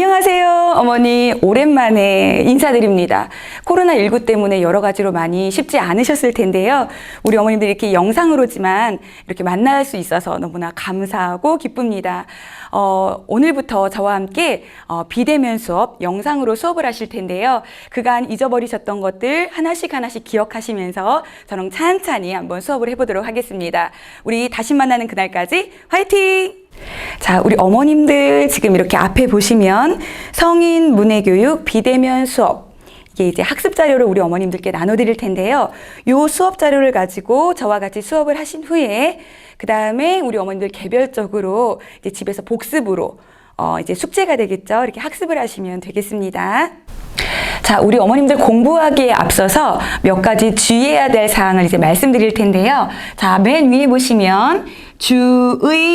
안녕하세요, 어머니. 오랜만에 인사드립니다. 코로나19 때문에 여러 가지로 많이 쉽지 않으셨을 텐데요. 우리 어머님들 이렇게 영상으로지만 이렇게 만날 수 있어서 너무나 감사하고 기쁩니다. 어, 오늘부터 저와 함께 어, 비대면 수업, 영상으로 수업을 하실 텐데요. 그간 잊어버리셨던 것들 하나씩 하나씩 기억하시면서 저랑 찬찬히 한번 수업을 해보도록 하겠습니다. 우리 다시 만나는 그날까지 화이팅! 자, 우리 어머님들 지금 이렇게 앞에 보시면 성인 문해교육 비대면 수업 이게 이제 학습 자료를 우리 어머님들께 나눠드릴 텐데요. 요 수업 자료를 가지고 저와 같이 수업을 하신 후에 그 다음에 우리 어머님들 개별적으로 이제 집에서 복습으로 어 이제 숙제가 되겠죠. 이렇게 학습을 하시면 되겠습니다. 자, 우리 어머님들 공부하기에 앞서서 몇 가지 주의해야 될 사항을 이제 말씀드릴 텐데요. 자, 맨 위에 보시면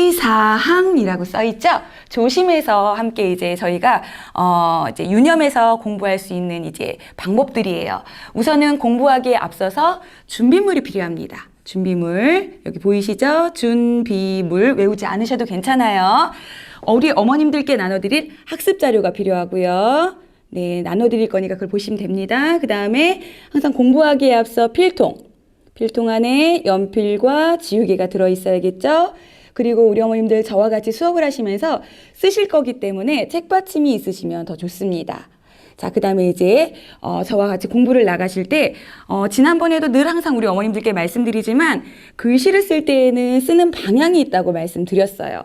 주의사항이라고 써 있죠? 조심해서 함께 이제 저희가 어 이제 유념해서 공부할 수 있는 이제 방법들이에요. 우선은 공부하기에 앞서서 준비물이 필요합니다. 준비물 여기 보이시죠? 준비물 외우지 않으셔도 괜찮아요. 우리 어머님들께 나눠드릴 학습 자료가 필요하고요. 네, 나눠드릴 거니까 그걸 보시면 됩니다. 그 다음에 항상 공부하기에 앞서 필통. 필통 안에 연필과 지우개가 들어있어야겠죠? 그리고 우리 어머님들 저와 같이 수업을 하시면서 쓰실 거기 때문에 책받침이 있으시면 더 좋습니다. 자, 그 다음에 이제, 어, 저와 같이 공부를 나가실 때, 어, 지난번에도 늘 항상 우리 어머님들께 말씀드리지만, 글씨를 쓸 때에는 쓰는 방향이 있다고 말씀드렸어요.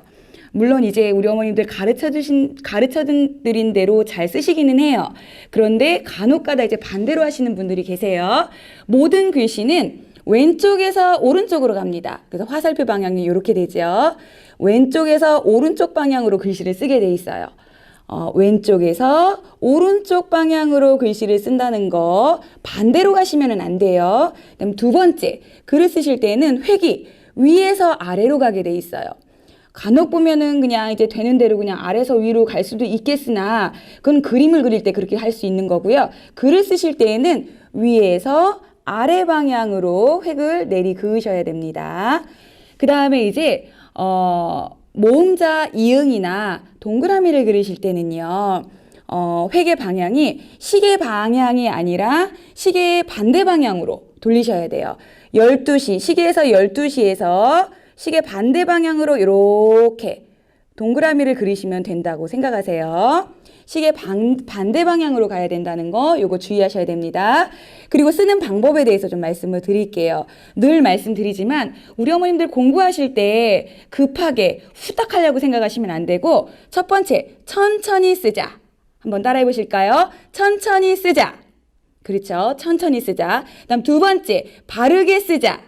물론 이제 우리 어머님들 가르쳐 주신 가르쳐 드린 대로 잘 쓰시기는 해요. 그런데 간혹 가다 이제 반대로 하시는 분들이 계세요. 모든 글씨는 왼쪽에서 오른쪽으로 갑니다. 그래서 화살표 방향이 이렇게 되죠. 왼쪽에서 오른쪽 방향으로 글씨를 쓰게 돼 있어요. 어, 왼쪽에서 오른쪽 방향으로 글씨를 쓴다는 거 반대로 가시면 안 돼요. 그다음 두 번째, 글을 쓰실 때는 획이 위에서 아래로 가게 돼 있어요. 간혹 보면은 그냥 이제 되는 대로 그냥 아래서 위로 갈 수도 있겠으나 그건 그림을 그릴 때 그렇게 할 수 있는 거고요. 글을 쓰실 때에는 위에서 아래 방향으로 획을 내리 그으셔야 됩니다. 그 다음에 이제 어 모음자 이응이나 동그라미를 그리실 때는요. 어, 획의 방향이 시계 방향이 아니라 시계의 반대 방향으로 돌리셔야 돼요. 12시, 시계에서 12시에서 시계 반대 방향으로 이렇게 동그라미를 그리시면 된다고 생각하세요. 시계 반, 반대 방향으로 가야 된다는 거 요거 주의하셔야 됩니다. 그리고 쓰는 방법에 대해서 좀 말씀을 드릴게요. 늘 말씀드리지만 우리 어머님들 공부하실 때 급하게 후딱 하려고 생각하시면 안 되고 첫 번째 천천히 쓰자. 한번 따라해 보실까요? 천천히 쓰자. 그렇죠. 천천히 쓰자. 그다음 두 번째 바르게 쓰자.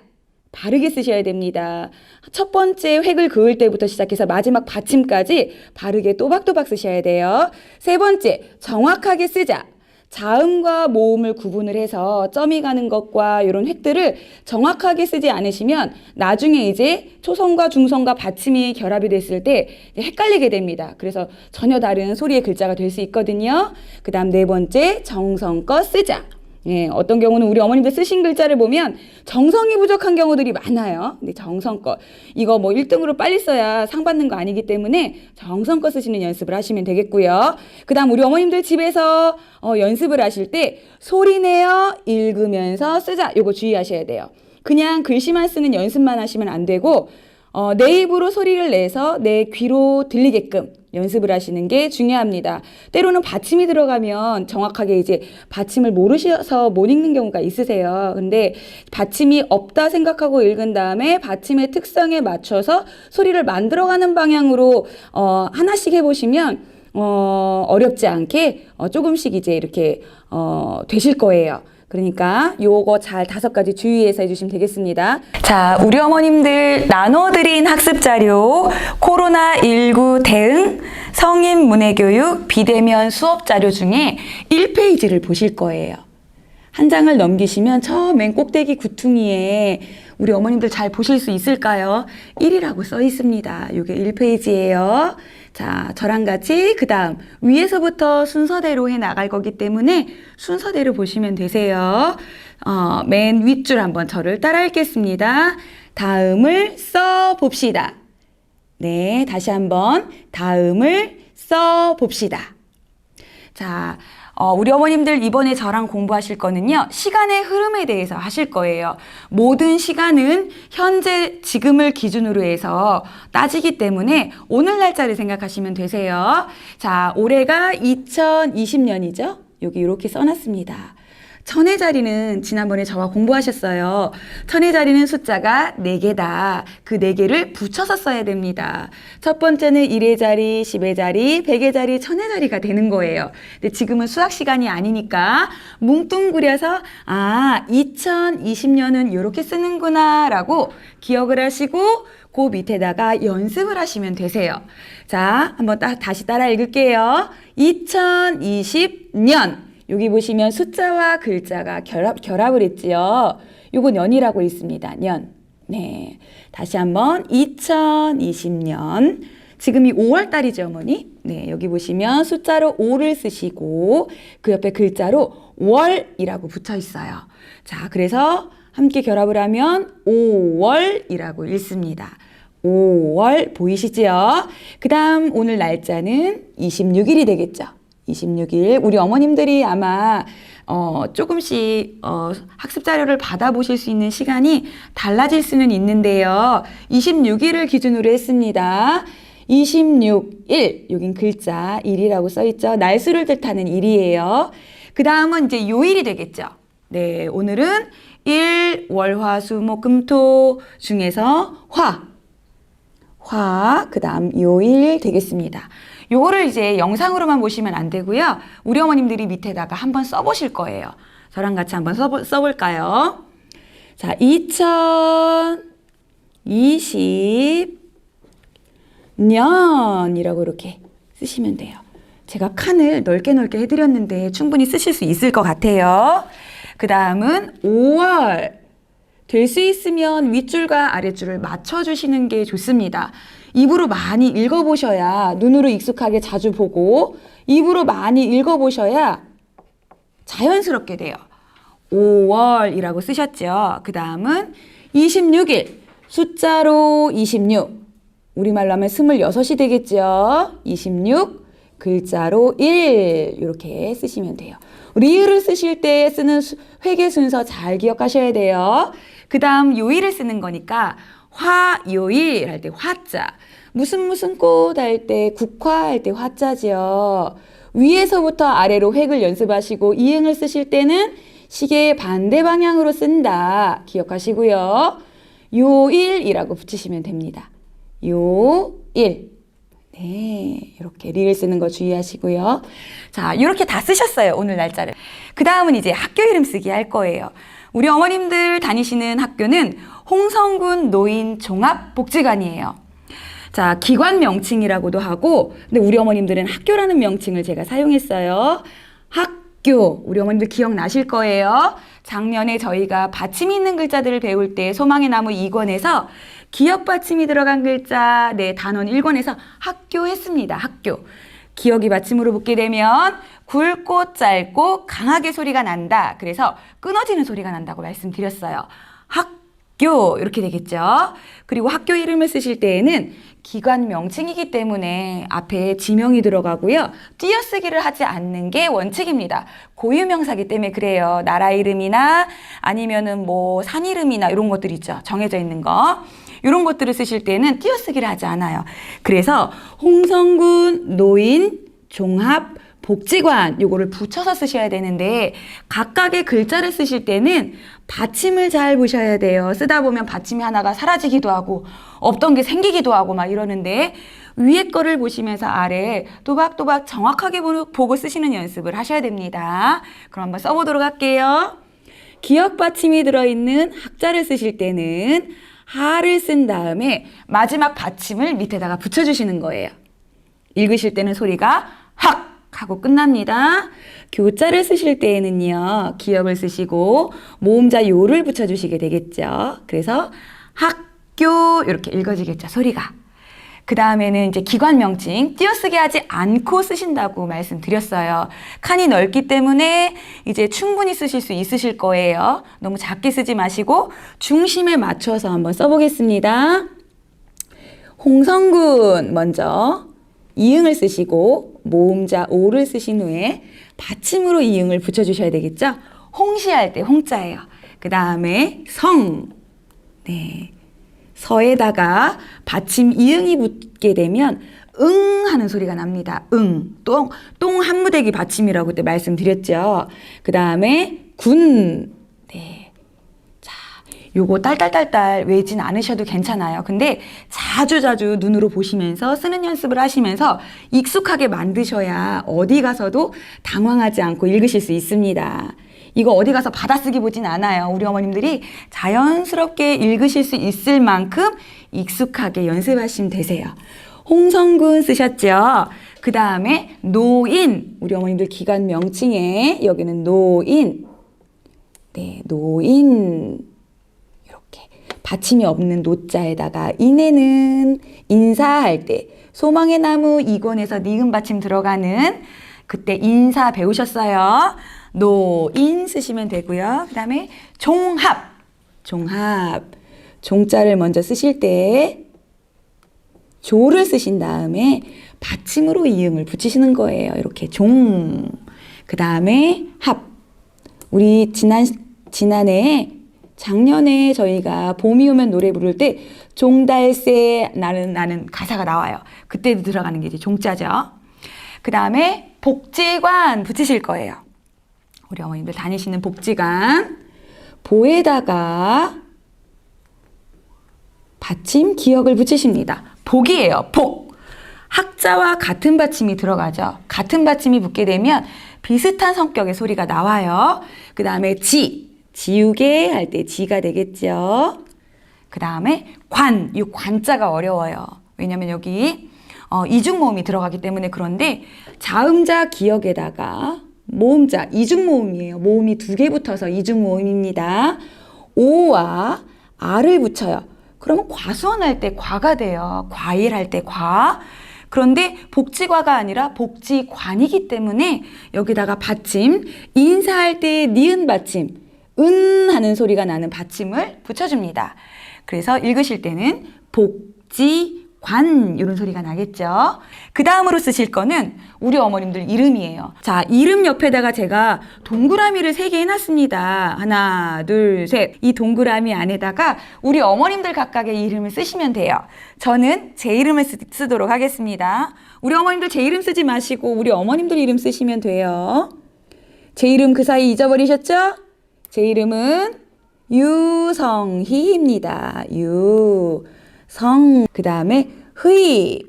바르게 쓰셔야 됩니다. 첫 번째 획을 그을 때부터 시작해서 마지막 받침까지 바르게 또박또박 쓰셔야 돼요. 세 번째, 정확하게 쓰자. 자음과 모음을 구분을 해서 점이 가는 것과 이런 획들을 정확하게 쓰지 않으시면 나중에 이제 초성과 중성과 받침이 결합이 됐을 때 헷갈리게 됩니다. 그래서 전혀 다른 소리의 글자가 될 수 있거든요. 그 다음 네 번째, 정성껏 쓰자. 예, 어떤 경우는 우리 어머님들 쓰신 글자를 보면 정성이 부족한 경우들이 많아요. 근데 정성껏. 이거 뭐 1등으로 빨리 써야 상 받는 거 아니기 때문에 정성껏 쓰시는 연습을 하시면 되겠고요. 그 다음 우리 어머님들 집에서 어, 연습을 하실 때 소리 내어 읽으면서 쓰자. 요거 주의하셔야 돼요. 그냥 글씨만 쓰는 연습만 하시면 안 되고 어, 내 입으로 소리를 내서 내 귀로 들리게끔 연습을 하시는 게 중요합니다. 때로는 받침이 들어가면 정확하게 이제 받침을 모르셔서 못 읽는 경우가 있으세요. 근데 받침이 없다 생각하고 읽은 다음에 받침의 특성에 맞춰서 소리를 만들어가는 방향으로 어, 하나씩 해보시면 어, 어렵지 않게 어, 조금씩 이제 이렇게 어, 되실 거예요. 그러니까 요거 잘 다섯 가지 주의해서 해주시면 되겠습니다. 자, 우리 어머님들 나눠드린 학습 자료 코로나19 대응 성인 문해교육 비대면 수업 자료 중에 1페이지를 보실 거예요. 한 장을 넘기시면 처음엔 꼭대기 구퉁이에 우리 어머님들 잘 보실 수 있을까요? 1이라고 써 있습니다. 이게 1페이지예요. 자, 저랑 같이 그 다음 위에서부터 순서대로 해 나갈 거기 때문에 순서대로 보시면 되세요. 어, 맨 윗줄 한번 저를 따라 읽겠습니다. 다음을 써 봅시다. 네, 다시 한번 다음을 써 봅시다. 자, 어, 우리 어머님들 이번에 저랑 공부하실 거는요, 시간의 흐름에 대해서 하실 거예요. 모든 시간은 현재, 지금을 기준으로 해서 따지기 때문에 오늘 날짜를 생각하시면 되세요. 자, 올해가 2020년이죠? 여기 이렇게 써놨습니다. 천의 자리는 지난번에 저와 공부하셨어요. 천의 자리는 숫자가 4개다. 그 4개를 붙여서 써야 됩니다. 첫 번째는 1의 자리, 10의 자리, 100의 자리, 천의 자리가 되는 거예요. 근데 지금은 수학 시간이 아니니까 뭉뚱그려서 아, 2020년은 이렇게 쓰는구나 라고 기억을 하시고 그 밑에다가 연습을 하시면 되세요. 자, 한번 따, 다시 따라 읽을게요. 2020년. 여기 보시면 숫자와 글자가 결합, 결합을 했지요. 요거 년이라고 있습니다. 년. 네. 다시 한번 2020년. 지금이 5월 달이죠, 어머니? 네, 여기 보시면 숫자로 5를 쓰시고 그 옆에 글자로 월이라고 붙어 있어요. 자, 그래서 함께 결합을 하면 5월이라고 읽습니다. 5월 보이시죠? 그 다음 오늘 날짜는 26일이 되겠죠. 26일 우리 어머님들이 아마 어, 조금씩 어, 학습 자료를 받아보실 수 있는 시간이 달라질 수는 있는데요. 26일을 기준으로 했습니다. 26일 여긴 글자 1이라고 써 있죠. 날수를 뜻하는 일이에요. 그 다음은 이제 요일이 되겠죠. 네, 오늘은 일, 월, 화, 수, 목, 금, 토 중에서 화, 화, 그 다음 요일 되겠습니다. 요거를 이제 영상으로만 보시면 안 되고요. 우리 어머님들이 밑에다가 한번 써보실 거예요. 저랑 같이 한번 써보, 써볼까요? 자, 2020년이라고 이렇게 쓰시면 돼요. 제가 칸을 넓게 넓게 해드렸는데 충분히 쓰실 수 있을 것 같아요. 그 다음은 5월. 될 수 있으면 윗줄과 아랫줄을 맞춰주시는 게 좋습니다. 입으로 많이 읽어보셔야 눈으로 익숙하게 자주 보고 입으로 많이 읽어보셔야 자연스럽게 돼요. 5월이라고 쓰셨죠. 그 다음은 26일 숫자로 26 우리말로 하면 26이 되겠죠. 26 글자로 1 이렇게 쓰시면 돼요. 리을을 쓰실 때 쓰는 수- 회계 순서 잘 기억하셔야 돼요. 그 다음 요일을 쓰는 거니까 화요일 할 때 화자 무슨 무슨 꽃 할 때 국화 할 때 화자지요. 위에서부터 아래로 획을 연습하시고 이응을 쓰실 때는 시계의 반대 방향으로 쓴다. 기억하시고요. 요일이라고 붙이시면 됩니다. 요일. 네, 이렇게 리를 쓰는 거 주의하시고요. 자, 이렇게 다 쓰셨어요, 오늘 날짜를. 그 다음은 이제 학교 이름 쓰기 할 거예요. 우리 어머님들 다니시는 학교는 홍성군 노인 종합복지관이에요. 자, 기관 명칭이라고도 하고, 근데 우리 어머님들은 학교라는 명칭을 제가 사용했어요. 학교. 우리 어머님들 기억나실 거예요. 작년에 저희가 받침이 있는 글자들을 배울 때 소망의 나무 2권에서 기억 받침이 들어간 글자, 네, 단원 1권에서 학교 했습니다. 학교. 기억이 받침으로 붙게 되면 굵고 짧고 강하게 소리가 난다. 그래서 끊어지는 소리가 난다고 말씀드렸어요. 학 교 이렇게 되겠죠. 그리고 학교 이름을 쓰실 때에는 기관 명칭이기 때문에 앞에 지명이 들어가고요. 띄어쓰기를 하지 않는 게 원칙입니다. 고유명사기 때문에 그래요. 나라 이름이나 아니면은 뭐 산 이름이나 이런 것들 있죠. 정해져 있는 거. 이런 것들을 쓰실 때는 띄어쓰기를 하지 않아요. 그래서 홍성군 노인 종합 복지관 요거를 붙여서 쓰셔야 되는데 각각의 글자를 쓰실 때는 받침을 잘 보셔야 돼요. 쓰다 보면 받침이 하나가 사라지기도 하고 없던 게 생기기도 하고 막 이러는데 위에 거를 보시면서 아래 또박또박 정확하게 보- 보고 쓰시는 연습을 하셔야 됩니다. 그럼 한번 써보도록 할게요. 기억 받침이 들어있는 학자를 쓰실 때는 하를 쓴 다음에 마지막 받침을 밑에다가 붙여주시는 거예요. 읽으실 때는 소리가 학 하고 끝납니다. 교자를 쓰실 때에는요, 기억을 쓰시고 모음자 요를 붙여주시게 되겠죠. 그래서 학교 이렇게 읽어지겠죠, 소리가. 그 다음에는 이제 기관 명칭 띄어쓰기 하지 않고 쓰신다고 말씀드렸어요. 칸이 넓기 때문에 이제 충분히 쓰실 수 있으실 거예요. 너무 작게 쓰지 마시고 중심에 맞춰서 한번 써보겠습니다. 홍성군 먼저 이응을 쓰시고 모음자 오를 쓰신 후에 받침으로 이응을 붙여주셔야 되겠죠? 홍시할 때 홍자예요. 그 다음에 성. 네. 서에다가 받침 이응이 붙게 되면 응 하는 소리가 납니다. 응. 똥, 똥 한무대기 받침이라고 그때 말씀드렸죠. 그 다음에 군. 네. 자, 요거 딸딸딸딸 외진 않으셔도 괜찮아요. 근데 자주자주 눈으로 보시면서 쓰는 연습을 하시면서 익숙하게 만드셔야 어디 가서도 당황하지 않고 읽으실 수 있습니다. 이거 어디 가서 받아쓰기 보진 않아요. 우리 어머님들이 자연스럽게 읽으실 수 있을 만큼 익숙하게 연습하시면 되세요. 홍성군 쓰셨죠? 그 다음에 노인. 우리 어머님들 기관 명칭에 여기는 노인. 네, 노인. 받침이 없는 노자에다가 인에는 인사할 때 소망의 나무 이권에서 니은 받침 들어가는 그때 인사 배우셨어요. 노인 쓰시면 되고요. 그 다음에 종합. 종합. 종자를 먼저 쓰실 때 조를 쓰신 다음에 받침으로 이응을 붙이시는 거예요. 이렇게 종. 그 다음에 합. 우리 지난 지난해 작년에 저희가 봄이 오면 노래 부를 때 종달새 나는 나는 가사가 나와요. 그때 들어가는 게 이제 종자죠. 그 다음에 복지관 붙이실 거예요. 우리 어머님들 다니시는 복지관 보에다가 받침 기억을 붙이십니다. 복이에요. 복. 학자와 같은 받침이 들어가죠. 같은 받침이 붙게 되면 비슷한 성격의 소리가 나와요. 그 다음에 지. 지우개 할 때 지가 되겠죠. 그 다음에 관. 이 관자가 어려워요. 왜냐면 여기 어, 이중모음이 들어가기 때문에 그런데 자음자 기억에다가 모음자 이중모음이에요. 모음이 두 개 붙어서 이중모음입니다. 오와 아를 붙여요. 그러면 과수원할 때 과가 돼요. 과일할 때 과. 그런데 복지과가 아니라 복지관이기 때문에 여기다가 받침, 인사할 때 니은 받침, 은 하는 소리가 나는 받침을 붙여줍니다. 그래서 읽으실 때는 복지 관 이런 소리가 나겠죠. 그 다음으로 쓰실 거는 우리 어머님들 이름이에요. 자, 이름 옆에다가 제가 동그라미를 세 개 해놨습니다. 하나, 둘, 셋. 이 동그라미 안에다가 우리 어머님들 각각의 이름을 쓰시면 돼요. 저는 제 이름을 쓰, 쓰도록 하겠습니다. 우리 어머님들 제 이름 쓰지 마시고 우리 어머님들 이름 쓰시면 돼요. 제 이름 그 사이 잊어버리셨죠? 제 이름은 유성희입니다. 유성. 그 다음에 흐이.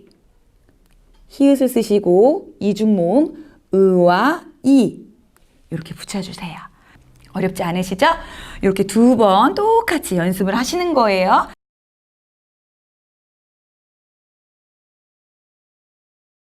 히읗을 쓰시고 이중모음 의와 이 이렇게 붙여주세요. 어렵지 않으시죠? 이렇게 두 번 똑같이 연습을 하시는 거예요.